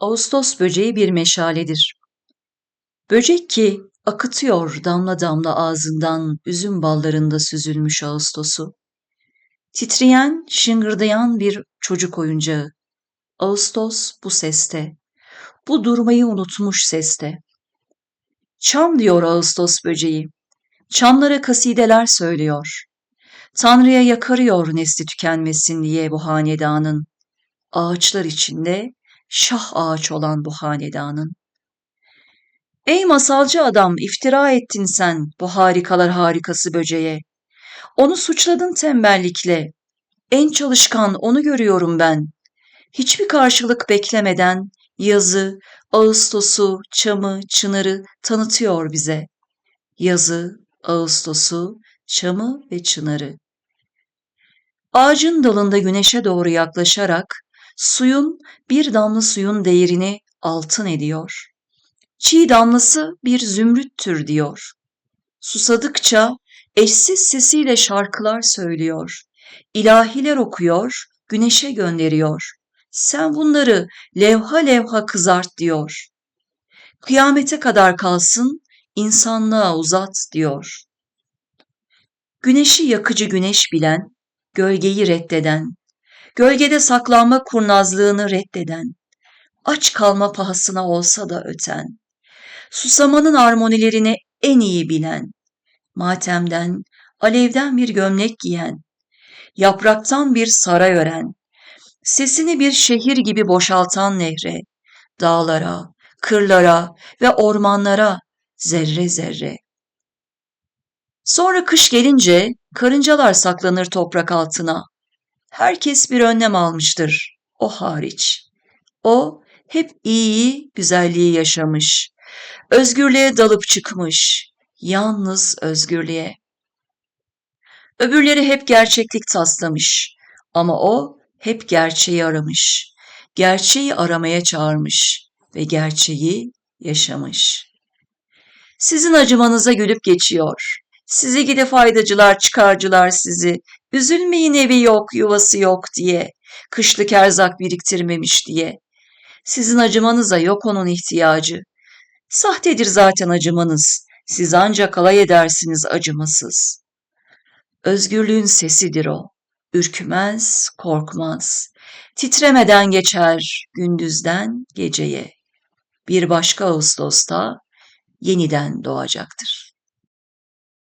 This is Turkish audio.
Ağustos böceği bir meşaledir. Böcek ki akıtıyor damla damla ağzından üzüm ballarında süzülmüş Ağustos'u. Titreyen, şıngırdayan bir çocuk oyuncağı. Ağustos bu seste, bu durmayı unutmuş seste. Çam diyor Ağustos böceği, çamlara kasideler söylüyor. Tanrı'ya yakarıyor nesli tükenmesin diye bu hanedanın. Ağaçlar içinde şah ağaç olan bu hanedanın. Ey masalcı adam iftira ettin sen bu harikalar harikası böceğe. Onu suçladın tembellikle. En çalışkan onu görüyorum ben. Hiçbir karşılık beklemeden yazı, Ağustos'u, çamı, çınarı tanıtıyor bize. Yazı, Ağustos'u, çamı ve çınarı. Ağacın dalında güneşe doğru yaklaşarak suyun bir damla suyun değerini altın ediyor. Çiğ damlası bir zümrüttür diyor. Susadıkça eşsiz sesiyle şarkılar söylüyor. İlahiler okuyor, güneşe gönderiyor. Sen bunları levha levha kızart diyor. Kıyamete kadar kalsın, insanlığa uzat diyor. Güneşi yakıcı güneş bilen, gölgeyi reddeden, gölgede saklanma kurnazlığını reddeden, aç kalma pahasına olsa da öten, susamanın armonilerini en iyi bilen, matemden, alevden bir gömlek giyen, yapraktan bir saray ören, sesini bir şehir gibi boşaltan nehre, dağlara, kırlara ve ormanlara zerre zerre. Sonra kış gelince karıncalar saklanır toprak altına. Herkes bir önlem almıştır, o hariç. O hep iyiyi, güzelliği yaşamış. Özgürlüğe dalıp çıkmış. Yalnız özgürlüğe. Öbürleri hep gerçeklik taslamış. Ama o hep gerçeği aramış. Gerçeği aramaya çağırmış ve gerçeği yaşamış. Sizin acımanıza gülüp geçiyor. Sizi gide faydacılar, çıkarcılar sizi. Üzülmeyin evi yok, yuvası yok diye. Kışlık erzak biriktirmemiş diye. Sizin acımanıza yok onun ihtiyacı. Sahtedir zaten acımanız. Siz ancak alay edersiniz acımasız. Özgürlüğün sesidir o. Ürkmez, korkmaz. Titremeden geçer gündüzden geceye. Bir başka Ağustos'ta yeniden doğacaktır.